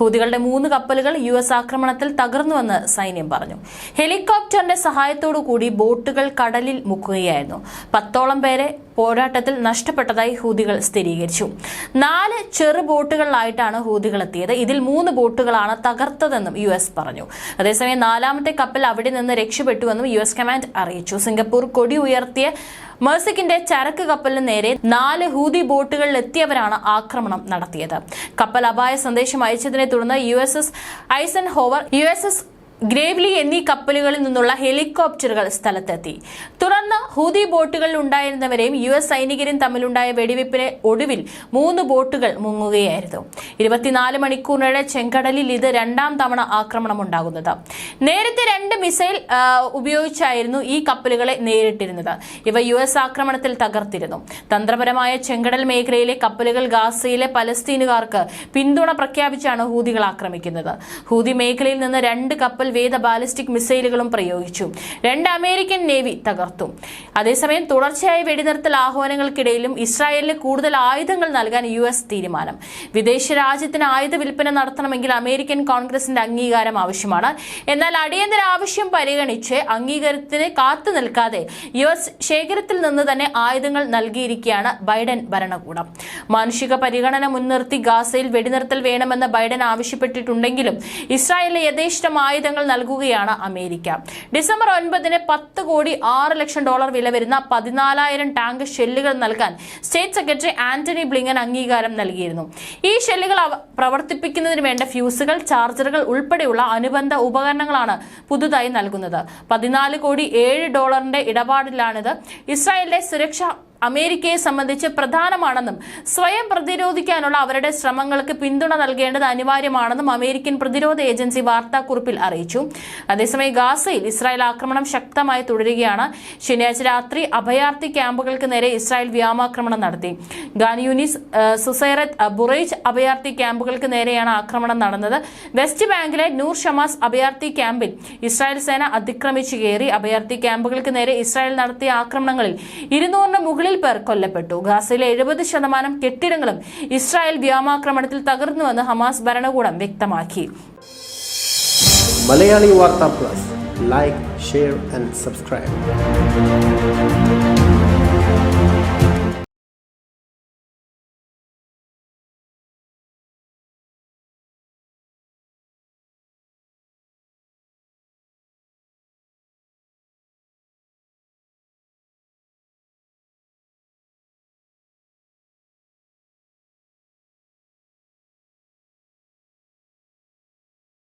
ഹൂതികളുടെ മൂന്ന് കപ്പലുകൾ U S ആക്രമണത്തിൽ തകർന്നുവെന്ന് സൈന്യം പറഞ്ഞു. ഹെലികോപ്റ്ററിന്റെ സഹായത്തോടു കൂടി ബോട്ടുകൾ കടലിൽ മുക്കുകയായിരുന്നു. പത്തോളം പേരെ പോരാട്ടത്തിൽ നഷ്ടപ്പെട്ടതായി ഹൂതികൾ സ്ഥിരീകരിച്ചു. നാല് ചെറു ബോട്ടുകളിലായിട്ടാണ് ഹൂതികൾ എത്തിയത്. ഇതിൽ മൂന്ന് ബോട്ടുകളാണ് തകർത്തതെന്നും യു എസ് പറഞ്ഞു. അതേസമയം നാലാമത്തെ കപ്പൽ അവിടെ നിന്ന് രക്ഷപ്പെട്ടുവെന്നും യു എസ് കമാൻഡ് അറിയിച്ചു. സിംഗപ്പൂർ കൊടി ഉയർത്തിയ മെഴ്സിക്കിന്റെ ചരക്ക് കപ്പലിന് നേരെ നാല് ഹൂതി ബോട്ടുകളിൽ എത്തിയവരാണ് ആക്രമണം നടത്തിയത്. കപ്പൽ അപായ സന്ദേശം അയച്ചതിനെ തുടർന്ന് U S S Eisenhower U S S Gravely എന്നീ കപ്പലുകളിൽ നിന്നുള്ള ഹെലികോപ്റ്ററുകൾ സ്ഥലത്തെത്തി. തുടർന്ന് ഹൂതി ബോട്ടുകളിൽ ഉണ്ടായിരുന്നവരെയും യു എസ് സൈനികരും തമ്മിലുണ്ടായ വെടിവെപ്പിന് ഒടുവിൽ മൂന്ന് ബോട്ടുകൾ മുങ്ങുകയായിരുന്നു. ഇരുപത്തിനാല് മണിക്കൂറിനിടെ ചെങ്കടലിൽ ഇത് രണ്ടാം തവണ ആക്രമണം ഉണ്ടാകുന്നത് നേരത്തെ രണ്ട് മിസൈൽ ഉപയോഗിച്ചായിരുന്നു ഈ കപ്പലുകളെ നേരിട്ടിരുന്നത്. ഇവ യു എസ് ആക്രമണത്തിൽ തകർത്തിരുന്നു. തന്ത്രപരമായ ചെങ്കടൽ മേഖലയിലെ കപ്പലുകൾ ഗാസയിലെ പലസ്തീനുകാർക്ക് പിന്തുണ പ്രഖ്യാപിച്ചാണ് ഹൂതികൾ ആക്രമിക്കുന്നത്. ഹൂതി മേഖലയിൽ നിന്ന് രണ്ട് കപ്പൽ വേദ ബാലിസ്റ്റിക് മിസൈലുകളും പ്രയോഗിച്ചു. രണ്ട് അമേരിക്കൻ നേവി തകർത്തു. അതേസമയം തുടർച്ചയായ വെടിനിർത്തൽ ആഹ്വാനങ്ങൾക്കിടയിലും ഇസ്രായേലിന് കൂടുതൽ ആയുധങ്ങൾ നൽകാൻ യു എസ് തീരുമാനം. വിദേശ രാജ്യത്തിന് ആയുധ വിൽപ്പന നടത്തണമെങ്കിൽ അമേരിക്കൻ കോൺഗ്രസിന്റെ അംഗീകാരം ആവശ്യമാണ്. എന്നാൽ അടിയന്തര ആവശ്യം പരിഗണിച്ച് അംഗീകാരത്തിന് കാത്തു നിൽക്കാതെ യു എസ് ശേഖരത്തിൽ നിന്ന് തന്നെ ആയുധങ്ങൾ നൽകിയിരിക്കുകയാണ് ബൈഡൻ ഭരണകൂടം. മാനുഷിക പരിഗണന മുൻനിർത്തി ഗാസയിൽ വെടിനിർത്തൽ വേണമെന്ന് ബൈഡൻ ആവശ്യപ്പെട്ടിട്ടുണ്ടെങ്കിലും ഇസ്രായേലിന് യഥേഷ്ടം ആയുധങ്ങൾ നൽകുകയാണ് അമേരിക്ക. ഡിസംബർ ഒൻപതിന് പത്ത് കോടി ആറ് ലക്ഷം ഡോളർ വില വരുന്ന പതിനാലായിരം ടാങ്ക് ഷെല്ലുകൾ നൽകാൻ സ്റ്റേറ്റ് സെക്രട്ടറി ആന്റണി ബ്ലിങ്കൻ അംഗീകാരം നൽകിയിരുന്നു. ഈ ഷെല്ലുകൾ പ്രവർത്തിപ്പിക്കുന്നതിന് വേണ്ട ഫ്യൂസുകൾ ചാർജറുകൾ ഉൾപ്പെടെയുള്ള അനുബന്ധ ഉപകരണങ്ങളാണ് പുതുതായി നൽകുന്നത്. പതിനാല് കോടി ഏഴ് ഡോളറിന്റെ ഇടപാടിലാണിത്. ഇസ്രായേലിന്റെ സുരക്ഷ അമേരിക്കയെ സംബന്ധിച്ച് പ്രധാനമാണെന്നും സ്വയം പ്രതിരോധിക്കാനുള്ള അവരുടെ ശ്രമങ്ങൾക്ക് പിന്തുണ നൽകേണ്ടത് അനിവാര്യമാണെന്നും അമേരിക്കൻ പ്രതിരോധ ഏജൻസി വാർത്താക്കുറിപ്പിൽ അറിയിച്ചു. അതേസമയം ഗാസയിൽ ഇസ്രായേൽ ആക്രമണം ശക്തമായി തുടരുകയാണ്. ശനിയാഴ്ച രാത്രി അഭയാർത്ഥി ക്യാമ്പുകൾക്ക് നേരെ ഇസ്രായേൽ വ്യോമാക്രമണം നടത്തി. ഗാനിയൂനിസ് സുസൈറത്ത് ബുറേജ് അഭയാർത്ഥി ക്യാമ്പുകൾക്ക് നേരെയാണ് ആക്രമണം നടന്നത്. വെസ്റ്റ് ബാങ്കിലെ നൂർ ഷമാസ് അഭയാർത്ഥി ക്യാമ്പിൽ ഇസ്രായേൽ സേന അതിക്രമിച്ചു കയറി. അഭയാർത്ഥി ക്യാമ്പുകൾക്ക് നേരെ ഇസ്രായേൽ നടത്തിയ ആക്രമണങ്ങളിൽ ഇരുന്നൂറിന് മുകളിൽ പേർ കൊല്ലപ്പെട്ടു. ഗാസയിലെ എഴുപത് ശതമാനം കെട്ടിടങ്ങളും ഇസ്രായേൽ വ്യോമാക്രമണത്തിൽ തകർന്നുവെന്ന് ഹമാസ് ഭരണകൂടം വ്യക്തമാക്കി. Malayali Vartha plus. Like share and subscribe